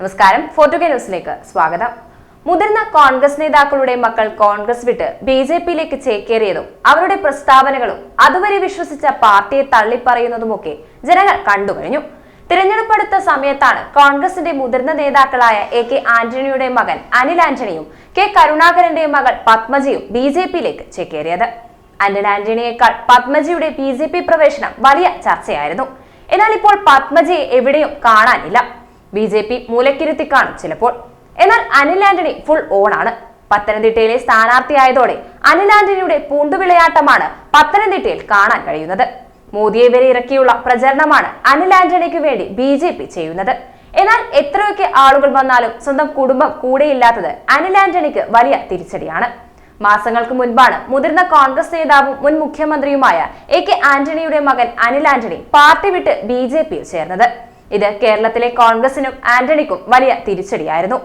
നമസ്കാരം. ഫോർട്ടുഗേ ന്യൂസിലേക്ക് സ്വാഗതം. മുതിർന്ന കോൺഗ്രസ് നേതാക്കളുടെ മക്കൾ കോൺഗ്രസ് വിട്ട് ബി ജെ പിയിലേക്ക് ചേക്കേറിയതും അവരുടെ പ്രസ്താവനകളും അതുവരെ വിശ്വസിച്ച പാർട്ടിയെ തള്ളിപ്പറയുന്നതുമൊക്കെ ജനങ്ങൾ കണ്ടുകഴിഞ്ഞു തിരഞ്ഞെടുപ്പ് അടുത്ത സമയത്താണ് കോൺഗ്രസിന്റെ മുതിർന്ന നേതാക്കളായ എ കെ ആന്റണിയുടെ മകൻ അനിൽ ആന്റണിയും കെ കരുണാകരന്റെ മകൾ പത്മജിയും ബി ജെ പിയിലേക്ക് ചേക്കേറിയത്. അനിൽ ആന്റണിയേക്കാൾ പത്മജിയുടെ ബി ജെ പി പ്രവേശനം വലിയ ചർച്ചയായിരുന്നു. എന്നാൽ ഇപ്പോൾ പത്മജിയെ എവിടെയും കാണാനില്ല. ബി ജെ പി മൂലക്കിരുത്തി കാണും ചിലപ്പോൾ. എന്നാൽ അനിൽ ആന്റണി ഫുൾ ഓൺ ഓണാണ് പത്തനംതിട്ടയിലെ സ്ഥാനാർത്ഥിയായതോടെ അനിൽ ആന്റണിയുടെ പൂണ്ടുവിളയാട്ടമാണ് പത്തനംതിട്ടയിൽ കാണാൻ കഴിയുന്നത്. മോദിയെ വരെ ഇറക്കിയുള്ള പ്രചരണമാണ് അനിൽ ആന്റണിക്ക് വേണ്ടി ബി ജെ പി ചെയ്യുന്നത്. എന്നാൽ എത്രയൊക്കെ ആളുകൾ വന്നാലും സ്വന്തം കുടുംബം കൂടെയില്ലാത്തത് അനിൽ ആന്റണിക്ക് വലിയ തിരിച്ചടിയാണ്. മാസങ്ങൾക്ക് മുൻപാണ് മുതിർന്ന കോൺഗ്രസ് നേതാവും മുൻ മുഖ്യമന്ത്രിയുമായ എ കെ ആന്റണിയുടെ മകൻ അനിൽ ആന്റണി പാർട്ടി വിട്ട് ബി ജെ പിയിൽ ചേർന്നത്. ഇത് കേരളത്തിലെ കോൺഗ്രസിനും ആന്റണിക്കും വലിയ തിരിച്ചടിയായിരുന്നു.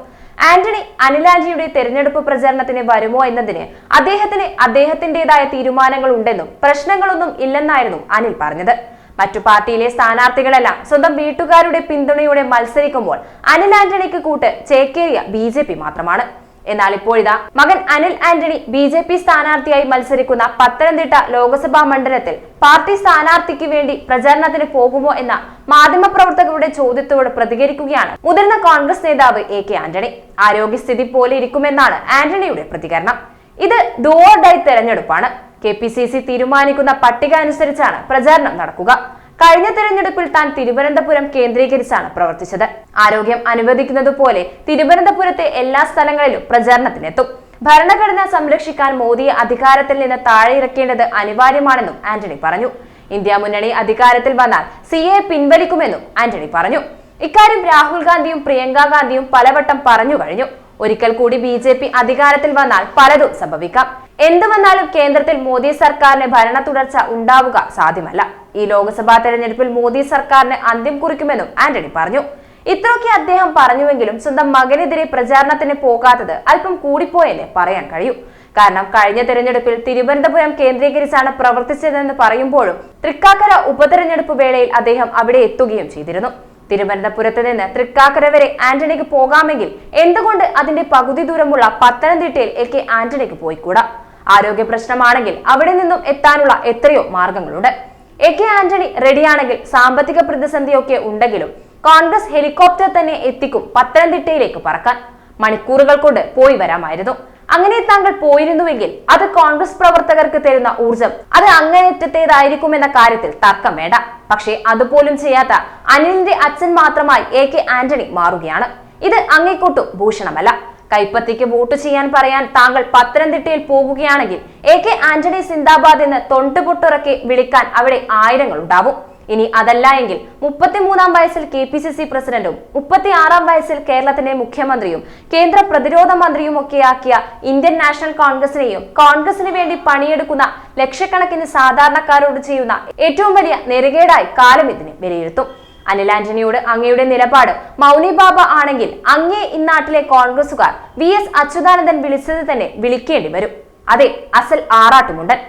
ആന്റണി അനിലാജിയുടെ തെരഞ്ഞെടുപ്പ് പ്രചരണത്തിന് വരുമോ എന്നതിന് അദ്ദേഹത്തിന് അദ്ദേഹത്തിന്റേതായ തീരുമാനങ്ങൾ ഉണ്ടെന്നും പ്രശ്നങ്ങളൊന്നും ഇല്ലെന്നായിരുന്നു അനിൽ പറഞ്ഞത്. മറ്റു പാർട്ടിയിലെ സ്ഥാനാർത്ഥികളെല്ലാം സ്വന്തം വീട്ടുകാരുടെ പിന്തുണയോടെ മത്സരിക്കുമ്പോൾ അനിൽ ആന്റണിക്ക് കൂട്ട് ചേക്കേറിയ ബി മാത്രമാണ്. എന്നാൽ ഇപ്പോഴിതാ മകൻ Anil Antony B J P സ്ഥാനാർത്ഥിയായി മത്സരിക്കുന്ന പത്തനംതിട്ട ലോക്സഭാ മണ്ഡലത്തിൽ പാർട്ടി സ്ഥാനാർത്ഥിക്ക് വേണ്ടി പ്രചാരണത്തിന് പോകുമോ എന്ന മാധ്യമപ്രവർത്തകരുടെ ചോദ്യത്തോട് പ്രതികരിക്കുകയാണ് മുതിർന്ന കോൺഗ്രസ് നേതാവ് എ കെ ആന്റണി. ആരോഗ്യസ്ഥിതി പോലെ ഇരിക്കുമെന്നാണ് ആന്റണിയുടെ പ്രതികരണം. ഇത് ഡോർഡായി തെരഞ്ഞെടുപ്പാണ്. കെ പി സി സി തീരുമാനിക്കുന്ന പട്ടിക അനുസരിച്ചാണ് പ്രചാരണം നടക്കുക. കഴിഞ്ഞ തെരഞ്ഞെടുപ്പിൽ താൻ തിരുവനന്തപുരം കേന്ദ്രീകരിച്ചാണ് പ്രവർത്തിച്ചത്. ആരോഗ്യം അനുവദിക്കുന്നത് പോലെ തിരുവനന്തപുരത്തെ എല്ലാ സ്ഥലങ്ങളിലും പ്രചാരണത്തിനെത്തും. ഭരണഘടന സംരക്ഷിക്കാൻ മോദിയെ അധികാരത്തിൽ നിന്ന് താഴെ ഇറക്കേണ്ടത് അനിവാര്യമാണെന്നും ആന്റണി പറഞ്ഞു. ഇന്ത്യ മുന്നണി അധികാരത്തിൽ വന്നാൽ സി എ പിൻവലിക്കുമെന്നും ആന്റണി പറഞ്ഞു. ഇക്കാര്യം രാഹുൽ ഗാന്ധിയും പ്രിയങ്ക ഗാന്ധിയും പലവട്ടം പറഞ്ഞു കഴിഞ്ഞു. ഒരിക്കൽ കൂടി ബി അധികാരത്തിൽ വന്നാൽ പലതും സംഭവിക്കാം. എന്തു വന്നാലും കേന്ദ്രത്തിൽ മോദി സർക്കാരിന് ഭരണ തുടർച്ച ഉണ്ടാവുക സാധ്യമല്ല. ഈ ലോക്സഭാ തെരഞ്ഞെടുപ്പിൽ മോദി സർക്കാരിന് അന്ത്യം കുറിക്കുമെന്നും ആന്റണി പറഞ്ഞു. ഇത്രയൊക്കെ അദ്ദേഹം പറഞ്ഞുവെങ്കിലും സ്വന്തം മകനെതിരെ പ്രചാരണത്തിന് പോകാത്തത് അല്പം കൂടിപ്പോയെന്ന് പറയാൻ കഴിയൂ. കാരണം കഴിഞ്ഞ തെരഞ്ഞെടുപ്പിൽ തിരുവനന്തപുരം കേന്ദ്രീകരിച്ചാണ് പ്രവർത്തിച്ചതെന്ന് പറയുമ്പോഴും തൃക്കാക്കര ഉപതെരഞ്ഞെടുപ്പ് വേളയിൽ അദ്ദേഹം അവിടെ എത്തുകയും ചെയ്തിരുന്നു. തിരുവനന്തപുരത്ത് നിന്ന് തൃക്കാക്കര വരെ ആന്റണിക്ക് പോകാമെങ്കിൽ എന്തുകൊണ്ട് അതിന്റെ പകുതി ദൂരമുള്ള പത്തനംതിട്ടയിൽ എ കെ ആന്റണിക്ക് പോയിക്കൂടാ? ആരോഗ്യ പ്രശ്നമാണെങ്കിൽ അവിടെ നിന്നും എത്താനുള്ള എത്രയോ മാർഗങ്ങളുണ്ട്. എ കെ ആന്റണി റെഡിയാണെങ്കിൽ സാമ്പത്തിക പ്രതിസന്ധിയൊക്കെ ഉണ്ടെങ്കിലും കോൺഗ്രസ് ഹെലികോപ്റ്റർ തന്നെ എത്തിക്കും പത്തനംതിട്ടയിലേക്ക് പറക്കാൻ. മണിക്കൂറുകൾ കൊണ്ട് പോയി വരാമായിരുന്നു. അങ്ങനെ താങ്കൾ പോയിരുന്നുവെങ്കിൽ അത് കോൺഗ്രസ് പ്രവർത്തകർക്ക് തരുന്ന ഊർജം അത് അങ്ങേയറ്റത്തേതായിരിക്കുമെന്ന കാര്യത്തിൽ തർക്കം വേണ്ട. പക്ഷേ അതുപോലും ചെയ്യാത്ത അനിലിന്റെ അച്ഛൻ മാത്രമായി എ കെ ആന്റണി മാറുകയാണ്. ഇത് അങ്ങേക്കൊട്ടും ഭൂഷണമല്ല. കൈപ്പത്തിക്ക് വോട്ട് ചെയ്യാൻ പറയാൻ താങ്കൾ പത്തനംതിട്ടയിൽ പോകുകയാണെങ്കിൽ എ കെ ആന്റണി സിന്ദാബാദ് എന്ന് തൊണ്ടുപൊട്ടുറക്കി വിളിക്കാൻ അവിടെ ആയിരങ്ങൾ ഉണ്ടാവും ഇനി അതല്ല എങ്കിൽ മുപ്പത്തിമൂന്നാം വയസ്സിൽ കെ പി സി സി പ്രസിഡന്റും മുപ്പത്തി ആറാം വയസ്സിൽ കേരളത്തിന്റെ മുഖ്യമന്ത്രിയും കേന്ദ്ര പ്രതിരോധ മന്ത്രിയും ഒക്കെയാക്കിയ ഇന്ത്യൻ നാഷണൽ കോൺഗ്രസിനെയും കോൺഗ്രസിന് വേണ്ടി പണിയെടുക്കുന്ന ലക്ഷക്കണക്കിന് സാധാരണക്കാരോട് ചെയ്യുന്ന ഏറ്റവും വലിയ നെറുകേടായി കാലം ഇതിനെ വിലയിരുത്തും. അനിൽ ആന്റണിയോട് അങ്ങയുടെ നിലപാട് മൗനി ബാബ ആണെങ്കിൽ അങ്ങേ ഇന്നാട്ടിലെ കോൺഗ്രസുകാർ വി എസ് അച്യുതാനന്ദൻ വിളിച്ചത് തന്നെ വിളിക്കേണ്ടി വരും. അതെ അസൽ ആറാട്ടുമുണ്ടൻ.